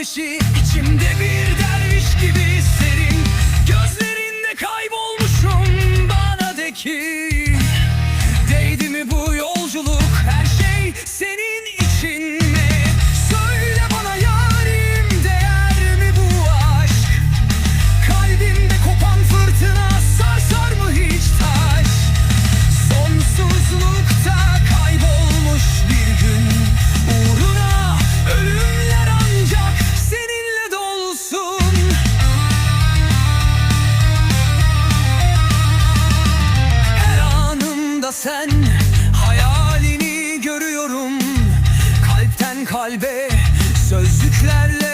ateşi içimde bir derviş gibi serin. Gözlerinde kaybolur kalbe sözlüklerle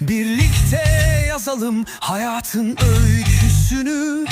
Birlikte yazalım hayatın öyküsünü.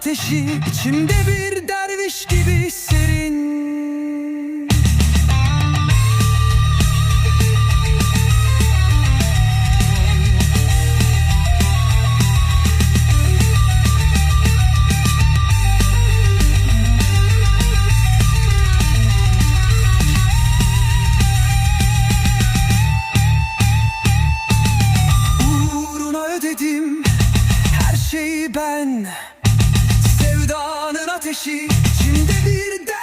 ateşi içimde bir ateşi içimde birden